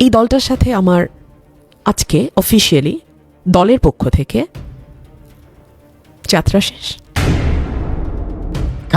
এই দলটার সাথে আমার আজকে অফিসিয়ালি দলের পক্ষ থেকে যাত্রা শেষ।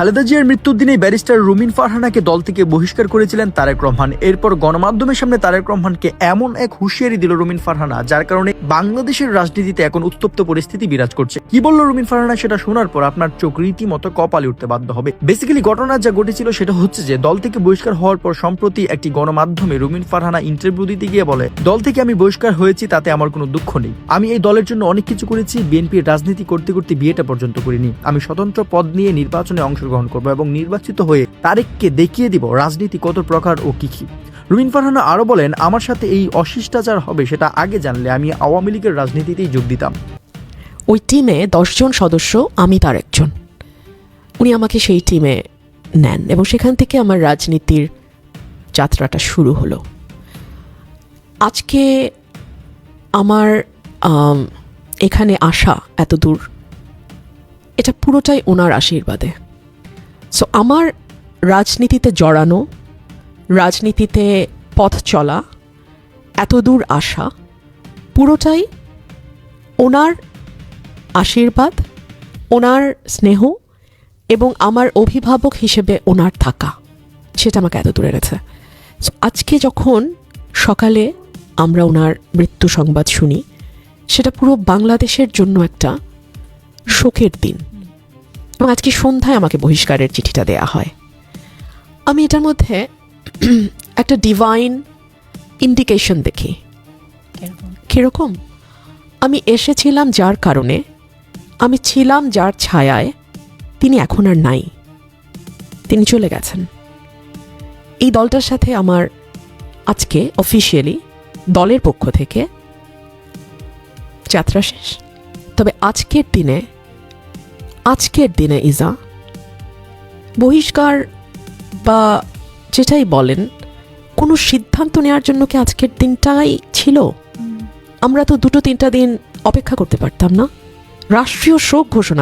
খালেদা জিয়ার মৃত্যুর দিনে ব্যারিস্টার রুমিন ফারহানাকে দল থেকে বহিষ্কার করেছিলেন তারেক রহমান। এরপর গণমাধ্যমের সামনে তারেক রহমানকে এমন এক হুঁশিয়ারি দিল রুমিন ফারহানা, যার কারণে বাংলাদেশের রাজনীতিতে এখন উত্তপ্ত পরিস্থিতি বিরাজ করছে। কি বলল রুমিন ফারহানা সেটা শোনার পর আপনার চোখ রীতিমতো কপালে উঠতে বাধ্য হবে। বেসিক্যালি ঘটনা যা ঘটেছিল সেটা হচ্ছে যে, দল থেকে বহিষ্কার হওয়ার পর সম্প্রতি একটি গণমাধ্যমে রুমিন ফারহানা ইন্টারভিউ দিতে গিয়ে বলে, দল থেকে আমি বহিষ্কার হয়েছি, তাতে আমার কোনো দুঃখ নেই। আমি এই দলের জন্য অনেক কিছু করেছি, বিএনপির রাজনীতি করতে করতে বিয়েটা পর্যন্ত করিনি। আমি স্বতন্ত্র পদ নিয়ে নির্বাচনে অংশগ্রহণ করব এবং নির্বাচিত হয়ে তারেককে দেখিয়ে দিব রাজনীতি কত প্রকার ও কি কি। রুমিন ফারহানা আরও বলেন আমার সাথে এই অশিষ্টাচার হবে সেটা আগে জানলে আমি আওয়ামী লীগের রাজনীতিতেই যোগ দিতাম। ওই টিমে দশজন সদস্য আমি তার একজন। উনি আমাকে সেই টিমে নেন এবং সেখান থেকে আমার রাজনীতির যাত্রাটা শুরু হলো। আজকে আমার আম, এখানে আসা এত দূর এটা পুরোটাই ওনার আশীর্বাদে। সো আমার রাজনীতিতে জড়ানো রাজনীতিতে পথ চলা এত দূর আসা পুরোটাই ওনার আশীর্বাদ ওনার স্নেহ এবং আমার অভিভাবক হিসেবে ওনার থাকা। সেটা আমাকে এত দূরে So, আজকে যখন সকালে আমরা ওনার মৃত্যু সংবাদ শুনি সেটা পুরো বাংলাদেশের জন্য একটা শোকের দিন। এবং আজকে সন্ধ্যায় আমাকে বহিষ্কারের চিঠিটা দেয়া হয়। আমি এটার মধ্যে একটা ডিভাইন ইন্ডিকেশন দেখি। কীরকম? আমি এসেছিলাম যার কারণে আমি ছিলাম যার ছায়ায় তিনি এখন আর নাই। তিনি চলে গেছেন। এই দলটার সাথে আমার আজকে অফিসিয়ালি দলের পক্ষ থেকে যাত্রা শেষ। তবে আজকের দিনে আজকের দিনে ইজা বহিষ্কার বা যেটাই বলেন কোনো সিদ্ধান্ত নেওয়ার জন্য কি আজকের দিনটাই ছিল? আমরা তো দুটো তিনটা দিন অপেক্ষা করতে পারতাম না। রাষ্ট্রীয় শোক ঘোষণা